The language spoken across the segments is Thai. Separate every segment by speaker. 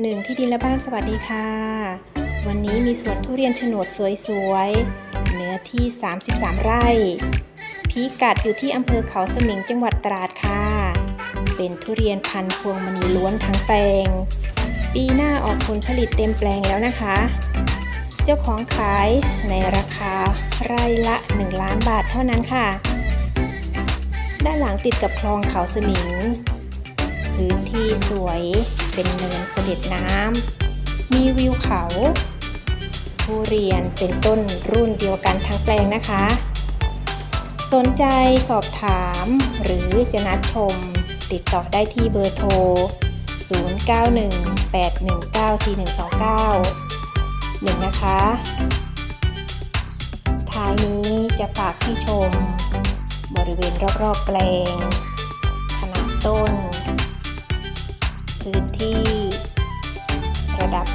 Speaker 1: หนึ่งที่ดินและบ้านสวัสดีค่ะ วันนี้มีสวนทุเรียนโฉนดสวยๆ เนื้อที่ 33 ไร่ พิกัดอยู่ที่อำเภอเขาสมิงจังหวัดตราดค่ะ เป็นทุเรียนพันธุ์พวงมณีล้วนทั้งแปลง ปีหน้าออกผลผลิตเต็มแปลงแล้วนะคะ เจ้าของขายในราคาไร่ละ 1 ล้านบาทเท่านั้นค่ะ ด้านหลังติดกับคลองเขาสมิง พื้นที่สวยเป็นเนินเสด็จน้ำมีวิวเขาทุเรียนเป็นต้นรุ่นเดียวกันทั้งแปลงนะคะ สนใจสอบถาม หรือจะนัดชม ติดต่อได้ที่เบอร์โทร 0918194129หนึ่งนะคะ ท้ายนี้จะฝากให้ชม บริเวณรอบๆแปลง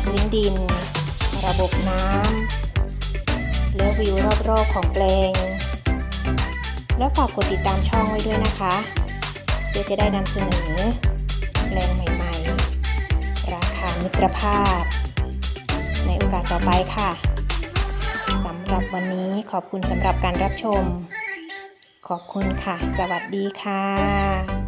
Speaker 1: พื้นดิน ระบบน้ำและวิวรอบๆของแปลง และฝากกดติดตามช่องไว้ด้วยนะคะ เพื่อจะได้นำเสนอแปลงใหม่ๆ ราคามิตรภาพ ในโอกาสต่อไปค่ะสำหรับวันนี้ขอบคุณสำหรับการรับชม ขอบคุณค่ะ สวัสดีค่ะ